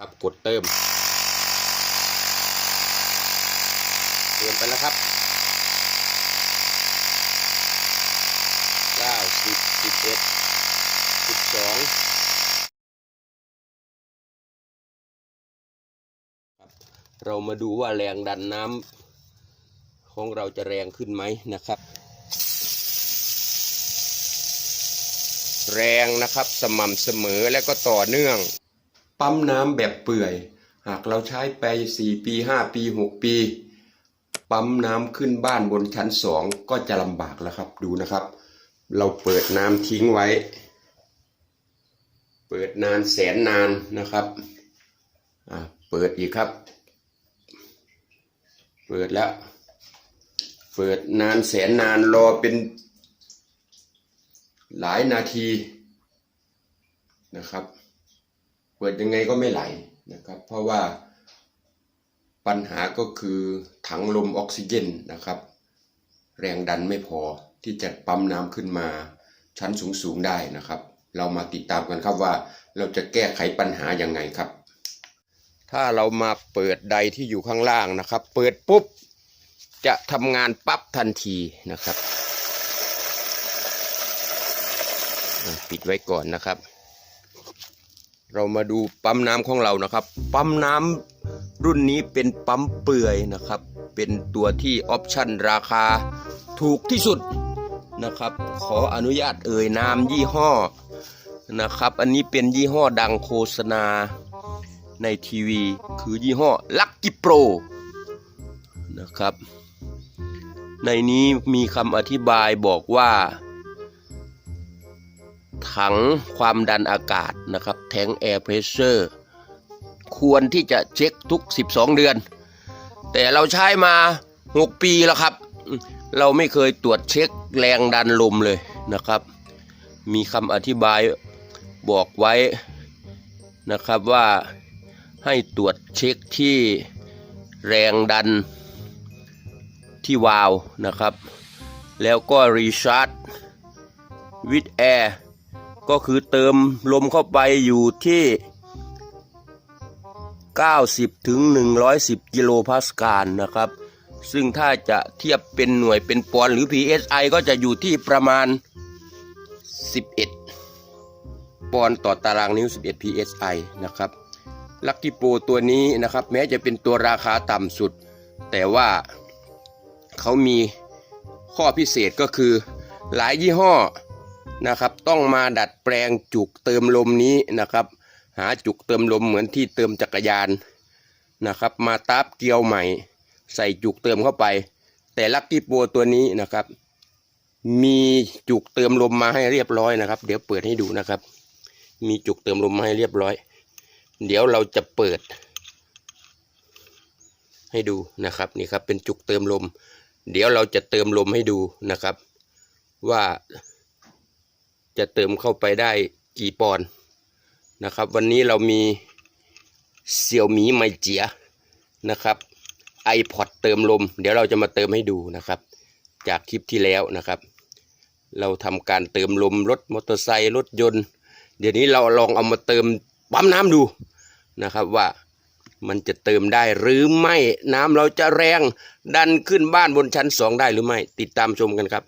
ครับกดเติมเติมไปแล้วครับเก้าสิบสิบเอ็ดสิบสองครับเรามาดูว่าแรงดันน้ำของเราจะแรงขึ้นไหมนะครับ แรงนะครับสม่ำเสมอและก็ต่อเนื่อง ปั๊มน้ำแบบเปื่อย หากเราใช้ไปสี่ปีห้าปีหกปี ปั๊มน้ำขึ้นบ้านบนชั้นสองก็จะลำบากแล้วครับดูนะครับ เราเปิดน้ำทิ้งไว้ เปิดนานแสนนานนะครับอ่าเปิดอีกครับ เปิดแล้ว เปิดนานแสนนานรอเป็นหลายนาทีนะครับ เปิดยังไงก็ไม่ไหลนะครับ เพราะว่าปัญหาก็คือถังลมออกซิเจนนะครับ แรงดันไม่พอที่จะปั๊มน้ำขึ้นมาชั้นสูงๆได้นะครับ เรามาติดตามกันครับว่าเราจะแก้ไขปัญหายังไงครับ ถ้าเรามาเปิดใดที่อยู่ข้างล่างนะครับ เปิดปุ๊บจะทำงานปั๊บทันทีนะครับ ปิดไว้ก่อนนะครับ เรามาดูปั๊มน้ำของเรานะครับ ปั๊มน้ำรุ่นนี้เป็นปั๊มเปื่อยนะครับ เป็นตัวที่ออปชั่นราคาถูกที่สุดนะครับ ขออนุญาตเอ่ยนามยี่ห้อนะครับ อันนี้เป็นยี่ห้อดังโฆษณาในทีวี คือยี่ห้อ Lucky Pro นะครับ ในนี้มีคำอธิบายบอกว่า ถังความดันอากาศนะครับแทงแอร์เพรสเชอร์ควรที่จะเช็คทุก 12 เดือน แต่เราใช้มา 6 ปีแล้วครับ เราไม่เคยตรวจเช็คแรงดันลมเลยนะครับ มีคำอธิบายบอกไว้นะครับว่าให้ตรวจเช็คที่แรงดันที่วาล์วนะครับ แล้วก็รีชาร์จวิดแอร์ ก็คือเติมลมเข้าไปอยู่ที่ 90 ถึง 110 กิโลพาสกาลนะครับ ซึ่งถ้าจะเทียบเป็นหน่วยเป็นปอนหรือ PSI ก็จะอยู่ที่ประมาณ 11 ปอนต่อตารางนิ้ว 11 PSI นะครับลักกี้โปตัวนี้นะครับ แม้จะเป็นตัวราคาต่ำสุด แต่ว่าเขามีข้อพิเศษก็คือหลายยี่ห้อ นะครับ ต้องมาดัดแปลงจุกเติมลมนี้นะครับ หาจุกเติมลมเหมือนที่เติมจักรยานนะครับ มาตับเกลียวใหม่ ใส่จุกเติมเข้าไป แต่ลักกี้โปตัวนี้นะครับ มีจุกเติมลมมาให้เรียบร้อยนะครับ เดี๋ยวเปิดให้ดูนะครับ มีจุกเติมลมมาให้เรียบร้อย เดี๋ยวเราจะเปิด ให้ดูนะครับนี่ครับเป็นจุกเติมลม เดี๋ยวเราจะเติมลมให้ดูนะครับ ว่า จะเติมเข้าไปได้กี่ปอนด์นะครับ วันนี้เรามีเสี่ยวหมีไมเจียนะครับ iPod เติมลม เดี๋ยวเราจะมาเติมให้ดูนะครับ จากคลิปที่แล้วนะครับ เราทำการเติมลมรถมอเตอร์ไซค์รถยนต์ เดี๋ยวนี้เราลองเอามาเติมปั๊มน้ำดูนะครับว่ามันจะเติมได้หรือไม่น้ำเราจะแรงดันขึ้นบ้านบนชั้นสองได้หรือไม่ติดตามชมกันครับ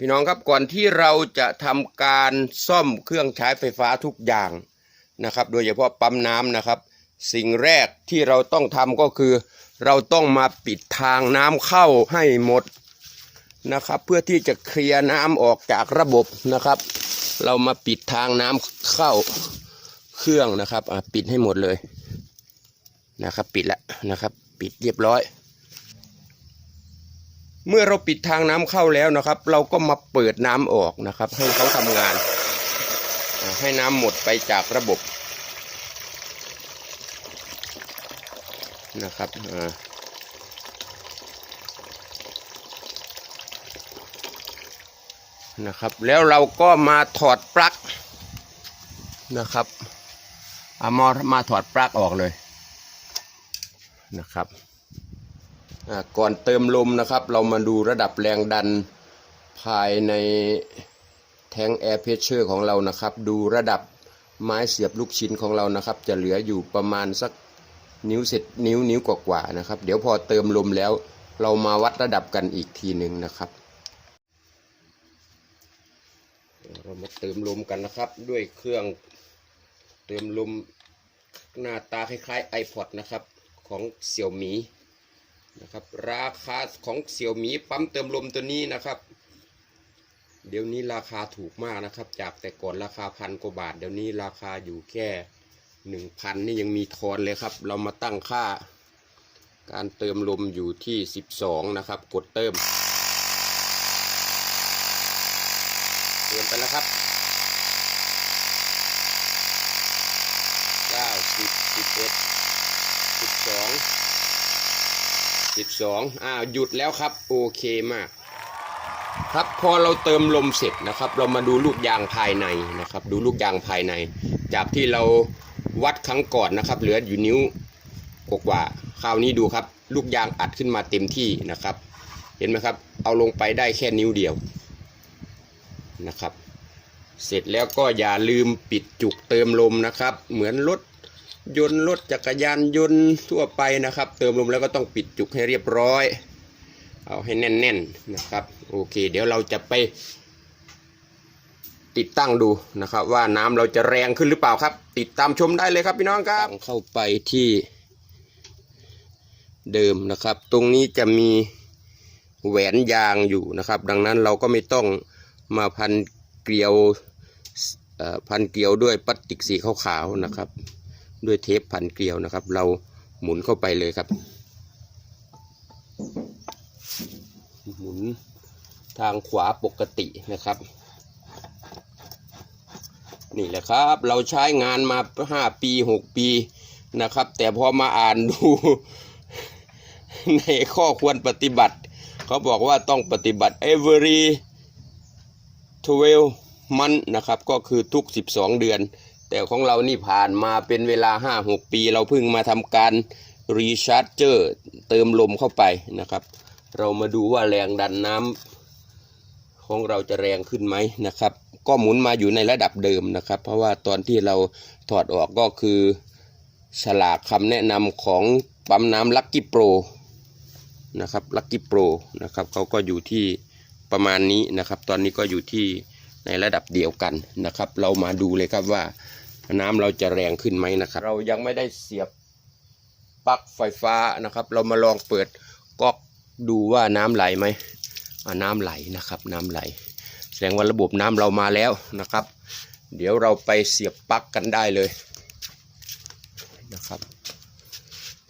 พี่น้องครับก่อนที่เราจะทำการซ่อมเครื่องใช้ไฟฟ้าทุกอย่างนะครับ โดยเฉพาะปั๊มน้ำนะครับ สิ่งแรกที่เราต้องทำก็คือ เราต้องมาปิดทางน้ำเข้าให้หมดนะครับ เพื่อที่จะเคลียร์น้ำออกจากระบบนะครับ เรามาปิดทางน้ำเข้าเครื่องนะครับปิดให้หมดเลยนะครับ ปิดแล้วนะครับ ปิดเรียบร้อย เมื่อเราปิดทางน้ำเข้าแล้วนะครับ เราก็มาเปิดน้ำออกนะครับ ให้เขาทำงาน ให้น้ำหมดไปจากระบบนะครับนะครับแล้วเราก็มาถอดปลั๊กนะครับเอามามาถอดปลั๊กออกเลยนะครับ ก่อนเติมลมนะครับ เรามาดูระดับแรงดันภายในแทงแอร์เพชเชอร์ของเรานะครับ ดูระดับไม้เสียบลูกชิ้นของเรานะครับ จะเหลืออยู่ประมาณสักนิ้วเสร็จนิ้วนิ้วกว่าๆนะครับ เดี๋ยวพอเติมลมแล้ว เรามาวัดระดับกันอีกทีหนึ่งนะครับ เรามาเติมลมกันนะครับ ด้วยเครื่องเติมลมหน้าตาคล้ายๆ iPod นะครับ ของเสี่ยวหมี นะครับราคาของเสี่ยวหมีปั๊มเติมลมตัวนี้นะครับ เดี๋ยวนี้ราคาถูกมากนะครับ จากแต่ก่อนราคาพันกว่าบาท เดี๋ยวนี้ราคาอยู่แค่หนึ่งพันนี่ยังมีทอนเลยครับ เรามาตั้งค่า การเติมลมอยู่ที่12นะครับ กดเติมเติมไปแล้วครับ9 10 11 12 12อ่ สิบสองอ่าหยุดแล้วครับโอเคมาก ครับพอเราเติมลมเสร็จนะครับ เรามาดูลูกยางภายในนะครับ ดูลูกยางภายใน จากที่เราวัดครั้งก่อนนะครับ เหลืออยู่นิ้วกว่าคราวนี้ดูครับ ลูกยางอัดขึ้นมาเต็มที่นะครับ เห็นไหมครับ เอาลงไปได้แค่นิ้วเดียวนะครับ เสร็จแล้วก็อย่าลืมปิดจุกเติมลมนะครับ เหมือนรถ ยนต์รถจักรยานยนต์ทั่วไปนะครับ เติมลมแล้วก็ต้องปิดจุกให้เรียบร้อย เอาให้แน่นๆนะครับโอเค เดี๋ยวเราจะไป ติดตั้งดูนะครับ ว่าน้ำเราจะแรงขึ้นหรือเปล่าครับ ติดตามชมได้เลยครับพี่น้องครับเข้าไปที่เดิมนะครับ ตรงนี้จะมีแหวนยางอยู่นะครับ ดังนั้นเราก็ไม่ต้องมาพันเกลียวพันเกลียวด้วยพลาสติกสีขาวๆนะครับ ด้วยเทปพันเกลียวนะครับ เราหมุนเข้าไปเลยครับ หมุนทางขวาปกตินะครับ นี่แหละครับ เราใช้งานมาห้าปีหกปีนะครับ แต่พอมาอ่านดู ในข้อควรปฏิบัติ เขาบอกว่าต้องปฏิบัติ every 12มันนะครับ ก็คือทุก 12 เดือน แต่ของเรานี่ผ่านมาเป็นเวลา 5-6 ปี เราเพิ่งมาทำการรีชาร์จเจอร์เติมลมเข้าไปนะครับ เรามาดูว่าแรงดันน้ำของเราจะแรงขึ้นไหมนะครับ ก็หมุนมาอยู่ในระดับเดิมนะครับ เพราะว่าตอนที่เราถอดออกก็คือฉลากคำแนะนำของปั๊มน้ำลักกี้โปรนะครับลักกี้โปรนะครับเขาก็อยู่ที่ประมาณนี้นะครับ ตอนนี้ก็อยู่ที่ในระดับเดียวกันนะครับ เรามาดูเลยครับว่า น้ำเราจะแรงขึ้นไหมนะครับ เรายังไม่ได้เสียบปลั๊กไฟฟ้านะครับ เรามาลองเปิดก๊อกดูว่าน้ำไหลไหมน้ำไหลนะครับ น้ำไหล แสดงว่าระบบน้ำเรามาแล้วนะครับ เดี๋ยวเราไปเสียบปลั๊กกันได้เลยนะครับ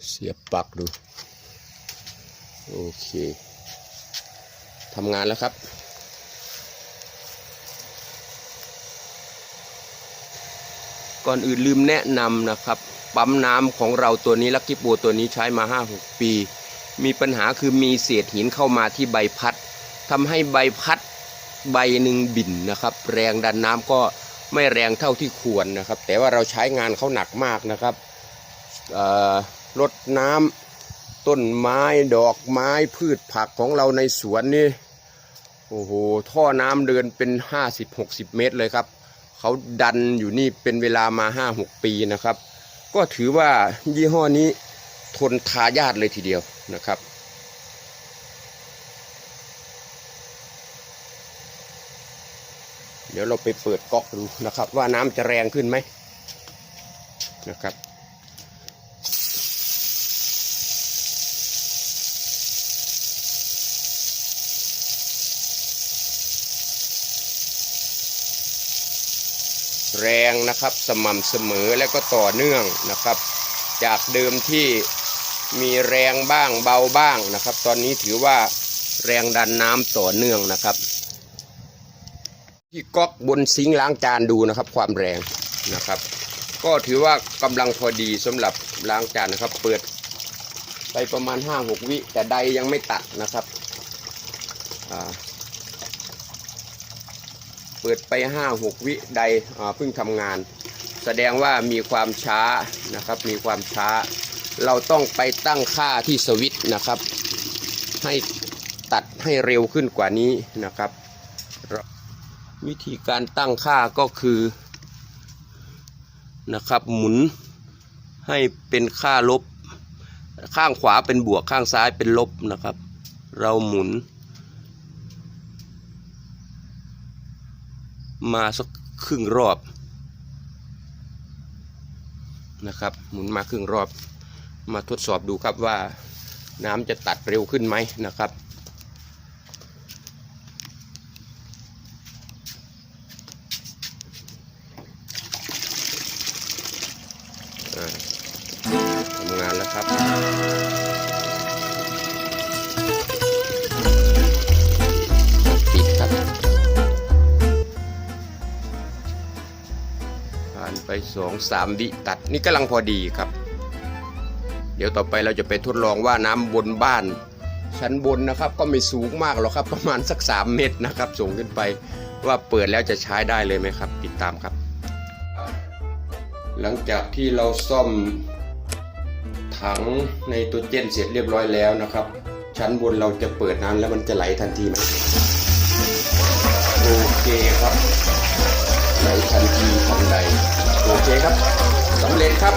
เสียบปลั๊กดู โอเคทำงานแล้วครับ ก่อนอื่นลืมแนะนำนะครับ ปั๊มน้ำของเราตัวนี้ลักกี้โบตัวนี้ใช้มา 5-6 ปี มีปัญหาคือมีเศษหินเข้ามาที่ใบพัดทำให้ใบพัดใบหนึ่งบิ่นนะครับ แรงดันน้ำก็ไม่แรงเท่าที่ควรนะครับ แต่ว่าเราใช้งานเขาหนักมากนะครับเอ่อรดน้ำต้นไม้ดอกไม้พืชผักของเราในสวนนี่โอ้โหท่อน้ำเดินเป็น 50-60 เมตรเลยครับ เขาดันอยู่นี่เป็นเวลามาห้าหกปีนะครับ ก็ถือว่ายี่ห้อนี้ทนทายาทเลยทีเดียวนะครับ เดี๋ยวเราไปเปิดก๊อกดูนะครับ ว่าน้ำจะแรงขึ้นไหมนะครับ แรงนะครับสม่ำเสมอและก็ต่อเนื่องนะครับ จากเดิมที่มีแรงบ้างเบาบ้างนะครับ ตอนนี้ถือว่าแรงดันน้ำต่อเนื่องนะครับ ที่ก๊อกบนซิงล้างจานดูนะครับ ความแรงนะครับ ก็ถือว่ากำลังพอดีสำหรับล้างจานนะครับ เปิดไปประมาณ 5-6 วิแต่ใดยังไม่ตัดนะครับอ่า เปิดไปห้าหกวิใดเพิ่งทำงาน แสดงว่ามีความช้านะครับมีความช้า เราต้องไปตั้งค่าที่สวิตนะครับ ให้ตัดให้เร็วขึ้นกว่านี้นะครับ วิธีการตั้งค่าก็คือนะครับหมุนให้เป็นค่าลบ ข้างขวาเป็นบวกข้างซ้ายเป็นลบนะครับ เราหมุน มาสักครึ่งรอบนะครับ หมุนมาครึ่งรอบ มาทดสอบดูครับว่าน้ำจะตัดเร็วขึ้นไหมนะครับ สองสามวิตัดนี่กำลังพอดีครับ เดี๋ยวต่อไปเราจะไปทดลองว่าน้ำบนบ้าน ชั้นบนนะครับ ก็ไม่สูงมากหรอกครับ ประมาณสัก 3 เมตรนะครับส่งขึ้นไปว่าเปิดแล้วจะใช้ได้เลยไหมครับ ติดตามครับ หลังจากที่เราซ่อมถังในตัวเจนเสร็จเรียบร้อยแล้วนะครับ ชั้นบนเราจะเปิดน้ำแล้วมันจะไหลทันทีไหมโอเคครับไหลทันทีทันใด โอเคครับสำเร็จครับ